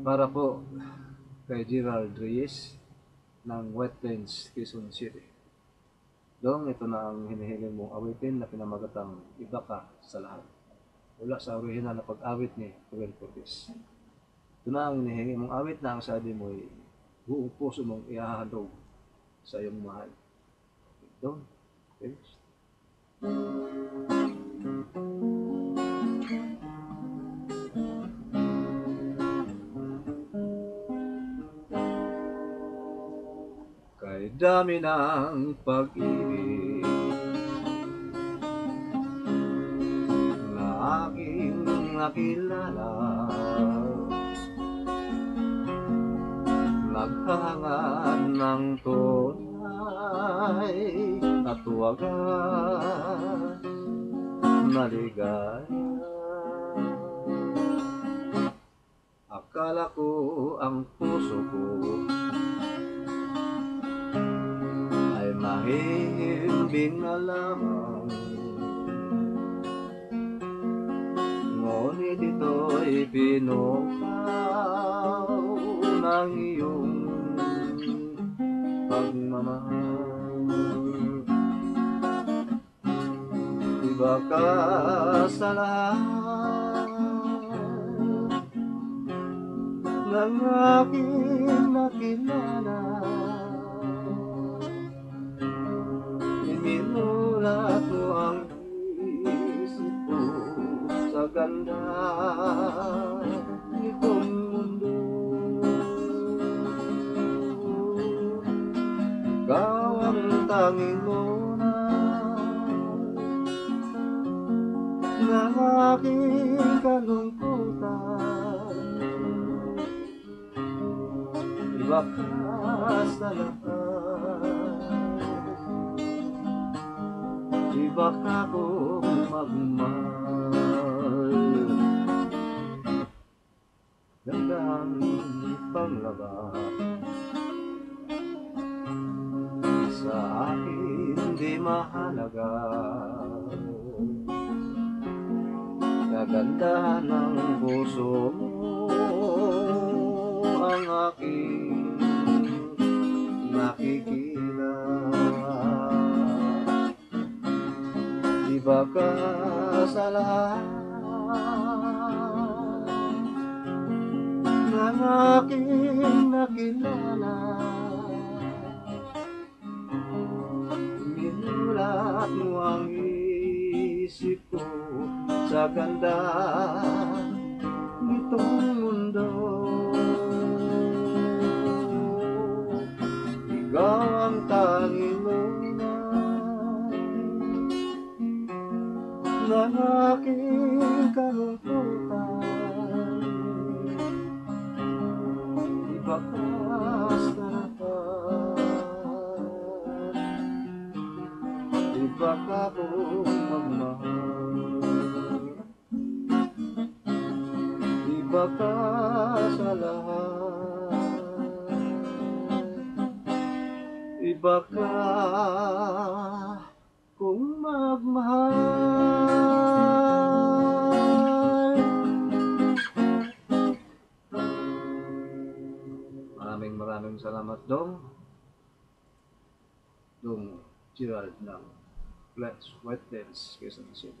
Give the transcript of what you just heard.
Para po kay Gerald Reyes ng Wetlands, Quezon City. Dong, ito na ang hinihiling mong awitin na pinamagatang iba ka sa lahat. Mula sa orihinal na pag-awit ni Joel Cortez. Ito na ang hinihingi mong awit na ang sabi mo ay buong puso mong ihahandog sa iyong mahal. Dong, okay. Dami ng pag-ibig na aking nakilala. Naghangad ng tunay at wagas na ligaya. Akala ko ang puso ko mahihimbing na lamang Ngunit ito'y pinukaw ng iyong pagmamahal. Iba ka sa lahat ng aking nakilala Iminulat mo ang isip ko sa ganda nitong mundo. Ikaw ang tanging muna ng aking kalungkutan. Iba ka sa lahat Iba ka kong magmahal. Gandang panglaba Sa akin di mahalaga. Kagandahan ng puso Ang aking nakikita Iba ka sa lahat ng aking nakilala. Minulat mo ang isip ko sa ganda nitong mundo. Ikaw ang tanging ng aking kalungkutan Iba ka sa lahat. Iba ka kong magmahal Iba ka sa lahat. Iba ka kung magmahal. Maraming maraming salamat dong. Dong Gerald ng Let's Wetlands Quezon City